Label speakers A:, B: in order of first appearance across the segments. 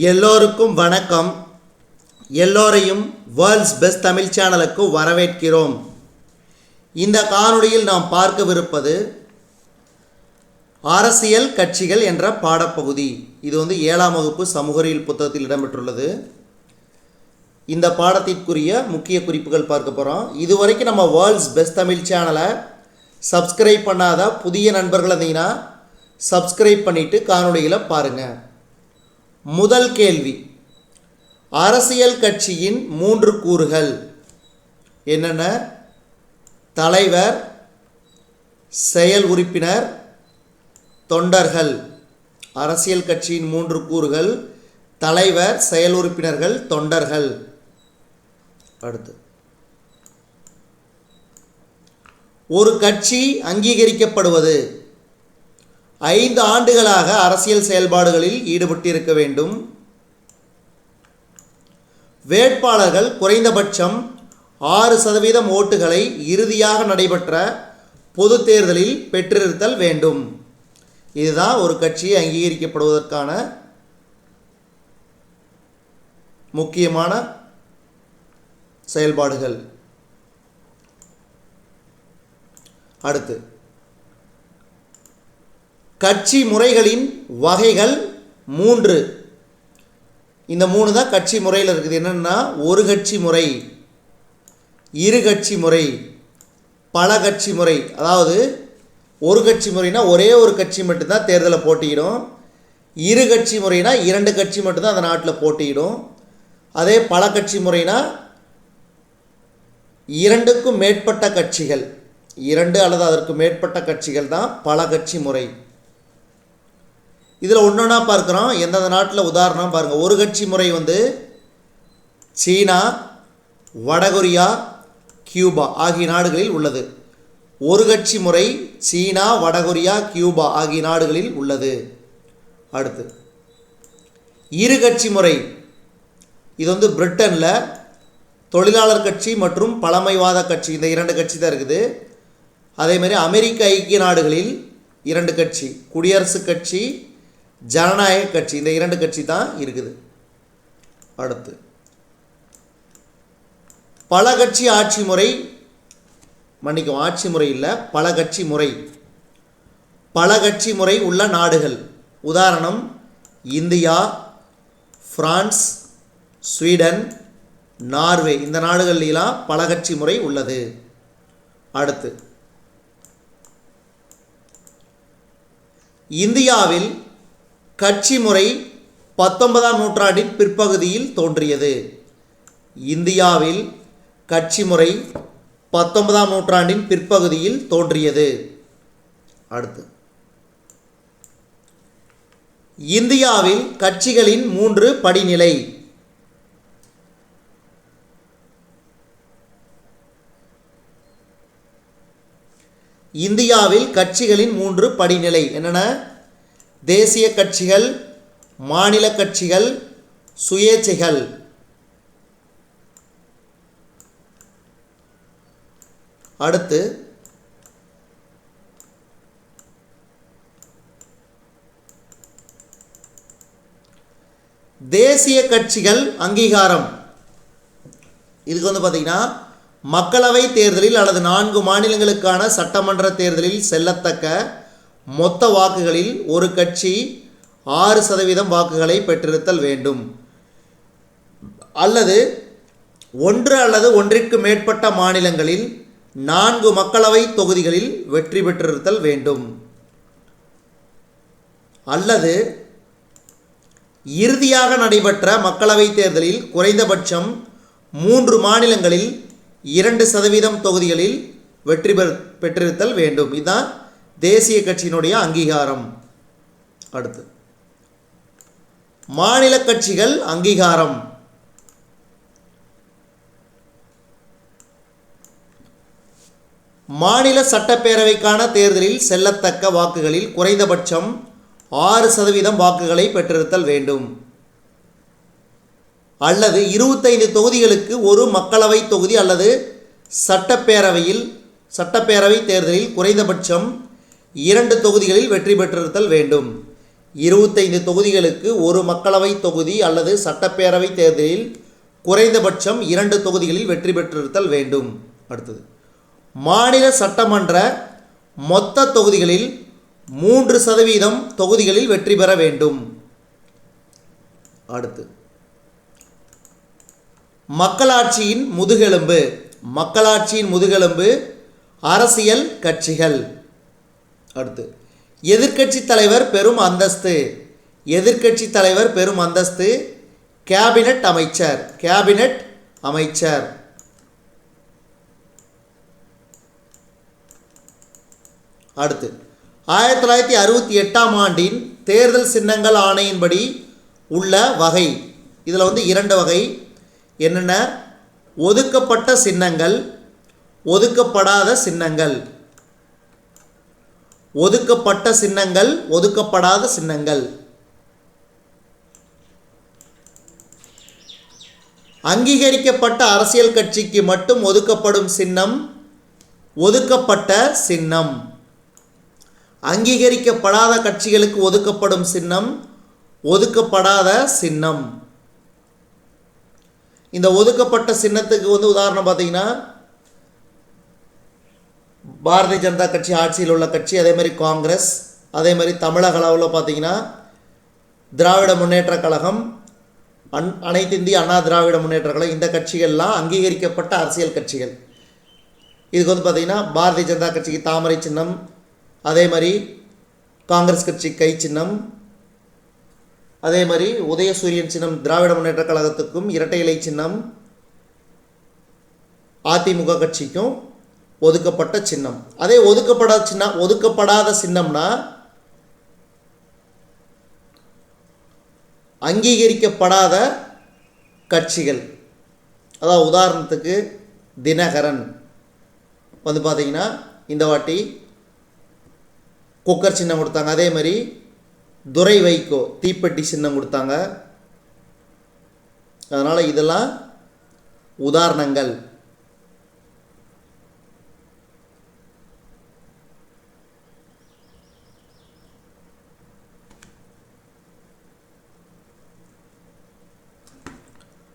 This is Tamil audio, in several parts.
A: எல்லோருக்கும் வணக்கம். எல்லோரையும் வேர்ல்ட்ஸ் பெஸ்ட் தமிழ் சேனலுக்கு வரவேற்கிறோம். இந்த காணொளியில் நாம் பார்க்கவிருப்பது அரசியல் கட்சிகள் என்ற பாடப்பகுதி. இது வந்து ஏழாம் வகுப்பு சமூகறியல் புத்தகத்தில் இடம்பெற்றுள்ளது. இந்த பாடத்திற்குரிய முக்கிய குறிப்புகள் பார்க்க போகிறோம் இதுவரைக்கும் நம்ம வேர்ல்ட்ஸ் பெஸ்ட் தமிழ் சேனலை சப்ஸ்கிரைப் பண்ணாத புதிய நண்பர்கள் இருந்தீங்கன்னா சப்ஸ்கிரைப் பண்ணிவிட்டு காணொலிகளை பாருங்கள் முதல் கேள்வி. அரசியல் கட்சியின் மூன்று கூறுகள். என்னென்ன? தலைவர் செயல் உறுப்பினர் தொண்டர்கள். அரசியல் கட்சியின் மூன்று கூறுகள். தலைவர் செயல் உறுப்பினர்கள் தொண்டர்கள். அடுத்து. ஒரு கட்சி அங்கீகரிக்கப்படுவது. ஐந்து ஆண்டுகளாக அரசியல் செயல்பாடுகளில் ஈடுபட்டிருக்க வேண்டும். வேட்பாளர்கள் குறைந்தபட்சம் ஆறு சதவீதம் ஓட்டுகளை இறுதியாக நடைபெற்ற பொது தேர்தலில் பெற்றிருத்தல் வேண்டும். இதுதான் ஒரு கட்சி அங்கீகரிக்கப்படுவதற்கான முக்கியமான செயல்பாடுகள். அடுத்து கட்சி முறைகளின் வகைகள் மூன்று. இந்த மூணு தான் கட்சி முறையில் இருக்குது. என்னென்னா ஒரு கட்சி முறை இரு கட்சி முறை பல கட்சி முறை. அதாவது ஒரு கட்சி முறைனா ஒரே ஒரு கட்சி மட்டும்தான் தேர்தலை போட்டியிடும். இரு கட்சி முறைனா இரண்டு கட்சி மட்டும்தான் அந்த நாட்டில் போட்டியிடும். அதே பல கட்சி முறைனா இரண்டுக்கும் மேற்பட்ட கட்சிகள். இரண்டு அல்லது அதற்கு மேற்பட்ட கட்சிகள் தான் பல கட்சி முறை. இதில் ஒன்றா பார்க்குறோம். எந்தெந்த நாட்டில் உதாரணம் பாருங்கள் ஒரு கட்சி முறை வந்து சீனா வடகொரியா கியூபா ஆகிய நாடுகளில் உள்ளது. ஒரு கட்சி முறை சீனா வடகொரியா கியூபா ஆகிய நாடுகளில் உள்ளது. அடுத்து இரு கட்சி முறை. இது வந்து பிரிட்டனில் தொழிலாளர் கட்சி மற்றும் பழமைவாத கட்சி. இந்த இரண்டு கட்சி தான் இருக்குது. அதேமாதிரி அமெரிக்க ஐக்கிய நாடுகளில் இரண்டு கட்சி. குடியரசுக் கட்சி ஜனநாயக கட்சி இந்த இரண்டு கட்சி தான் இருக்குது. அடுத்து. பல கட்சி ஆட்சி முறை மன்னிக்கும் ஆட்சி முறை இல்லை பல கட்சி முறை. பல கட்சி முறை உள்ள நாடுகள். உதாரணம் இந்தியா பிரான்ஸ் ஸ்வீடன் நார்வே. இந்த நாடுகள்லாம் பல கட்சி முறை உள்ளது. அடுத்து. இந்தியாவில் கட்சி முறை பத்தொன்பதாம் நூற்றாண்டின் பிற்பகுதியில் தோன்றியது. இந்தியாவில் கட்சி முறை பத்தொன்பதாம் நூற்றாண்டின் பிற்பகுதியில் தோன்றியது. அடுத்து. இந்தியாவில் கட்சிகளின் மூன்று படிநிலை. இந்தியாவில் கட்சிகளின் மூன்று படிநிலை. என்னென்ன? தேசிய கட்சிகள் மாநில கட்சிகள் சுயேட்சைகள். அடுத்து தேசிய கட்சிகள் அங்கீகாரம். இதுக்கு வந்து பார்த்திங்கன்னா மக்களவை தேர்தலில் அல்லது நான்கு மாநிலங்களுக்கான சட்டமன்ற தேர்தலில் செல்லத்தக்க மொத்த வாக்குகளில் ஒரு கட்சி ஆறு சதவீதம் வாக்குகளை பெற்றிருத்தல் வேண்டும். அல்லது ஒன்று அல்லது ஒன்றிற்கு மேற்பட்ட மாநிலங்களில் நான்கு மக்களவை தொகுதிகளில் வெற்றி பெற்றிருத்தல் வேண்டும். அல்லது இறுதியாக நடைபெற்ற மக்களவைத் தேர்தலில் குறைந்தபட்சம் மூன்று மாநிலங்களில் இரண்டு சதவீதம் தொகுதிகளில் வெற்றி பெற் பெற்றிருத்தல் வேண்டும். இதுதான் தேசிய கட்சியினுடைய அங்கீகாரம். அடுத்து. மாநில கட்சிகள் அங்கீகாரம். மாநில சட்டப்பேரவைக்கான தேர்தலில் செல்லத்தக்க வாக்குகளில் குறைந்தபட்சம் ஆறு சதவீதம் வாக்குகளை பெற்றிருத்தல் வேண்டும். அல்லது இருபத்தைந்து தொகுதிகளுக்கு ஒரு மக்களவை தொகுதி அல்லது சட்டப்பேரவையில் சட்டப்பேரவை தேர்தலில் குறைந்தபட்சம் இரண்டு தொகுதிகளில் வெற்றி பெற்றிருத்தல் வேண்டும். இருபத்தைந்து தொகுதிகளுக்கு ஒரு மக்களவை தொகுதி அல்லது சட்டப்பேரவை தேர்தலில் குறைந்தபட்சம் இரண்டு தொகுதிகளில் வெற்றி பெற்றிருத்தல் வேண்டும். அடுத்தது மாநில சட்டமன்ற மொத்த தொகுதிகளில் மூன்று சதவீதம் தொகுதிகளில் வெற்றி பெற வேண்டும். அடுத்து மக்களாட்சியின் முதுகெலும்பு மக்களாட்சியின் முதுகெலும்பு அரசியல் கட்சிகள். அடுத்து. எதிர்க்கட்சி தலைவர் பெரும் அந்தஸ்து. எதிர்க்கட்சி தலைவர் பெரும் அந்தஸ்து. கேபினட் அமைச்சர். கேபினட் அமைச்சர். அடுத்து. ஆயிரத்தி தொள்ளாயிரத்தி அறுபத்தி எட்டாம் ஆண்டின் தேர்தல் சின்னங்கள் ஆணையின்படி உள்ள வகை. இதில் வந்து இரண்டு வகை. என்னென்ன? ஒதுக்கப்பட்ட சின்னங்கள் ஒதுக்கப்படாத சின்னங்கள். ஒதுக்கப்பட்ட சின்னங்கள் ஒதுக்கப்படாத சின்னங்கள். அங்கீகரிக்கப்பட்ட அரசியல் கட்சிக்கு மட்டும் ஒதுக்கப்படும் சின்னம் ஒதுக்கப்பட்ட சின்னம். அங்கீகரிக்கப்படாத கட்சிகளுக்கு ஒதுக்கப்படும் சின்னம் ஒதுக்கப்படாத சின்னம். இந்த ஒதுக்கப்பட்ட சின்னத்துக்கு வந்து உதாரணம் பார்த்தீங்கன்னா பாரதிய ஜனதா கட்சி ஆட்சியில் உள்ள கட்சி அதே மாதிரி காங்கிரஸ் அதே மாதிரி தமிழக அளவில் பார்த்திங்கன்னா திராவிட முன்னேற்ற கழகம் அன் அனைத்து இந்திய அண்ணா திராவிட முன்னேற்ற கழகம் இந்த கட்சிகள்லாம் அங்கீகரிக்கப்பட்ட அரசியல் கட்சிகள். இதுக்கு வந்து பார்த்திங்கன்னா பாரதிய ஜனதா கட்சிக்கு தாமரை சின்னம் அதே மாதிரி காங்கிரஸ் கட்சி கை சின்னம் அதே மாதிரி உதயசூரியன் சின்னம் திராவிட முன்னேற்ற கழகத்துக்கும் இரட்டை இலை சின்னம் அதிமுக கட்சிக்கும் ஒதுக்கப்பட்ட சின்னம். அதே ஒதுக்கப்படாத சின்னம் ஒதுக்கப்படாத சின்னம்னா அங்கீகரிக்கப்படாத கட்சிகள். அதாவது உதாரணத்துக்கு தினகரன். வந்து பார்த்தீங்கன்னா இந்த வாட்டி குக்கர் சின்னம் கொடுத்தாங்க. அதே மாதிரி துரை வைகோ தீப்பெட்டி சின்னம் கொடுத்தாங்க. அதனால் இதெல்லாம் உதாரணங்கள்.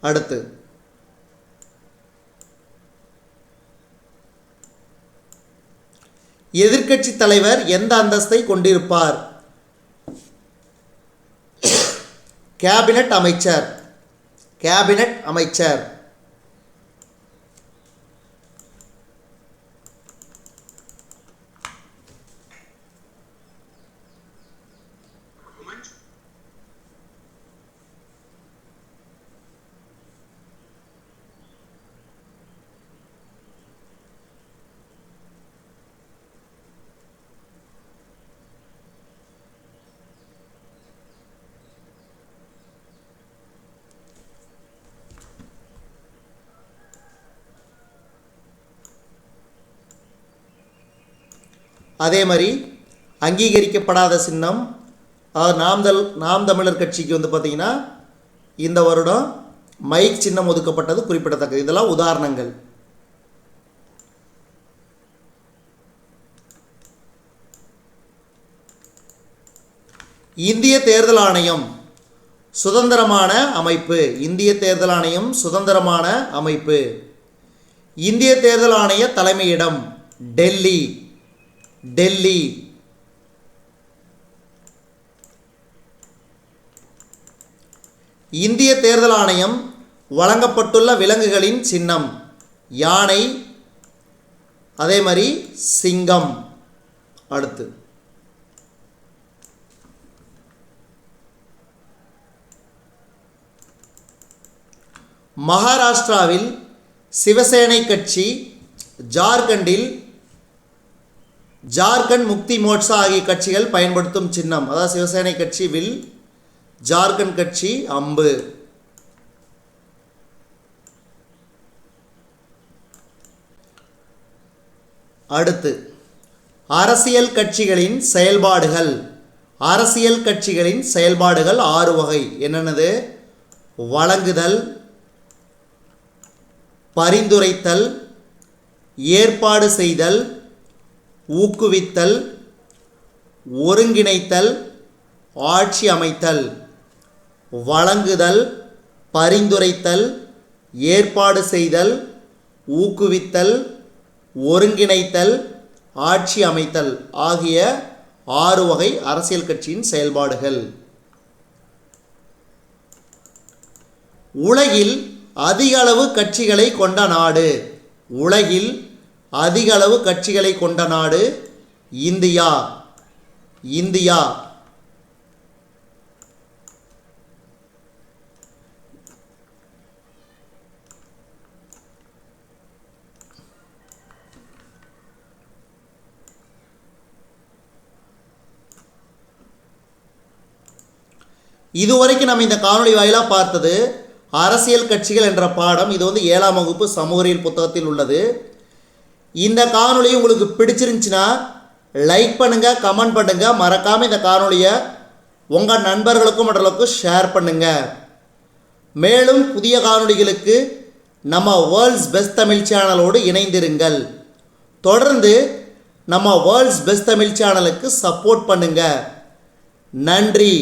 A: அடுத்து. எதிர்க்கட்சி தலைவர் எந்த அந்தஸ்தை கொண்டிருப்பார்? கேபினட் அமைச்சர். கேபினட் அமைச்சர். அதே மாதிரி அங்கீகரிக்கப்படாத சின்னம் அதாவது நாம் தல் நாம் தமிழர் கட்சிக்கு வந்து பார்த்திங்கன்னா இந்த வருடம் மைக் சின்னம் ஒதுக்கப்பட்டது குறிப்பிடத்தக்கது. இதெல்லாம் உதாரணங்கள். இந்திய தேர்தல் ஆணையம் சுதந்திரமான அமைப்பு. இந்திய தேர்தல் ஆணையம் சுதந்திரமான அமைப்பு. இந்திய தேர்தல் ஆணைய தலைமையிடம் டெல்லி. டெல்லி. இந்திய தேர்தல் ஆணையம் வழங்கப்பட்டுள்ள விலங்குகளின் சின்னம் யானை அதே மாதிரி சிங்கம். அடுத்து. மகாராஷ்டிராவில் சிவசேனை கட்சி ஜார்க்கண்டில் ஜார்க்கண்ட் முக்தி மோட்சா ஆகிய கட்சிகள் பயன்படுத்தும் சின்னம். அதாவது சிவசேனை கட்சி வில் ஜார்க்கண்ட் கட்சி அம்பு. அடுத்து அரசியல் கட்சிகளின் செயல்பாடுகள். அரசியல் கட்சிகளின் செயல்பாடுகள் ஆறு வகை. என்னென்னது? வழங்குதல் பரிந்துரைத்தல் ஏற்பாடு செய்தல் ஊக்குவித்தல் ஒருங்கிணைத்தல் ஆட்சி அமைத்தல் வழங்குதல் பரிந்துரைத்தல் ஏற்பாடு செய்தல் ஊக்குவித்தல் ஒருங்கிணைத்தல் ஆட்சி அமைத்தல் ஆகிய ஆறு வகை அரசியல் கட்சியின் செயல்பாடுகள். உலகில் அதிக அளவு கட்சிகளை கொண்ட நாடு. உலகில் அதிக அளவு கட்சிகளை கொண்ட நாடு இந்தியா. இந்தியா. இதுவரைக்கும் நம்ம இந்த காணொளி வாயிலாக பார்த்தது அரசியல் கட்சிகள் என்ற பாடம் இது வந்து ஏழாம் வகுப்பு சமூகரியல் புத்தகத்தில் உள்ளது. இந்த காணொளி உங்களுக்கு பிடிச்சிருந்துச்சுன்னா லைக் பண்ணுங்கள் கமெண்ட் பண்ணுங்கள் மறக்காமல் இந்த காணொளியை உங்கள் நண்பர்களுக்கும் மற்றவர்களுக்கும் ஷேர் பண்ணுங்கள் மேலும் புதிய காணொளிகளுக்கு நம்ம வேர்ல்ட்ஸ் பெஸ்ட் தமிழ் சேனலோடு இணைந்திருங்கள். தொடர்ந்து நம்ம வேர்ல்ட்ஸ் பெஸ்ட் தமிழ் சேனலுக்கு சப்போர்ட் பண்ணுங்கள் நன்றி.